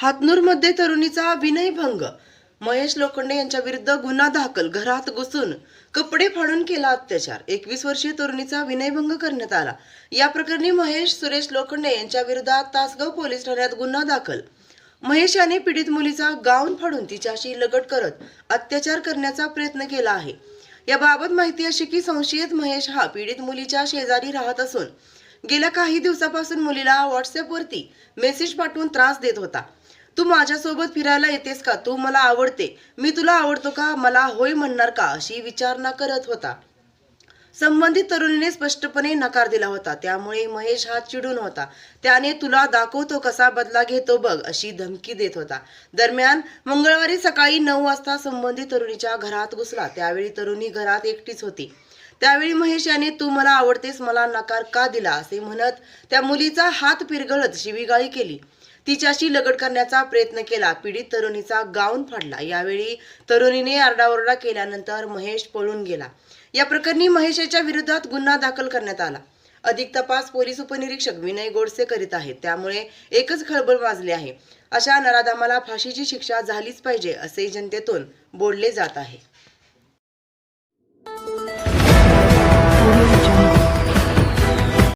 हातनूरमध्ये तरुणीचा विनयभंग महेश लोखंडे यांच्या विरुद्ध गुन्हा दाखल घरात घुसून कपडे फाडून केला अत्याचार. एकवीस वर्षीय तरुणीचा विनयभंग करण्यात आला. या प्रकरणी महेश सुरेश लोखंडे यांच्या विरोधात तासगाव पोलीस ठाण्यात गुन्हा दाखल. महेश याने पीडित मुलीचा गाऊन फाडून तिच्याशी लगट करत अत्याचार करण्याचा प्रयत्न केला आहे. याबाबत माहिती अशी की संशयित महेश हा पीडित मुलीच्या शेजारी राहत असून गेल्या काही दिवसापासून मुलीला व्हॉट्सअपवरती मेसेज पाठवून त्रास देत होता. तू माझ्यासोबत फिरायला येतेस का? तू मला आवडते. मी तुला आवडतो का? मला होय म्हणणार का? अशी विचारणा करत होता. संबंधित तरुणीने स्पष्टपणे नकार दिला होता. त्यामुळे महेश हा चिडून होता. त्याने तुला दाखवतो कसा बदला घेतो बघ अशी धमकी देत होता. दरम्यान मंगळवारी सकाळी नऊ वाजता संबंधित तरुणीच्या घरात घुसला. त्यावेळी तरुणी घरात एकटीच होती. त्यावेळी महेश याने तू मला आवडतेस मला नकार का दिला? असे म्हणत त्या मुलीचा हात पिरगळत शिवीगाळी केली. तिच्याशी लगड करण्याचा प्रयत्न केला. पीडित तरुणीचा गाऊन फाडला. यावेळी तरुणीने आरडाओरडा केल्यानंतर महेश पळून गेला. या प्रकरणी महेशाच्या विरोधात गुन्हा दाखल करण्यात आला. अधिक तपास पोलीस उपनिरीक्षक विनय गोडसे करीत आहेत. त्यामुळे एकच खळबळ वाजली आहे. अशा नराधामाला फाशीची शिक्षा झालीच पाहिजे असे जनतेतून बोलले जात आहे.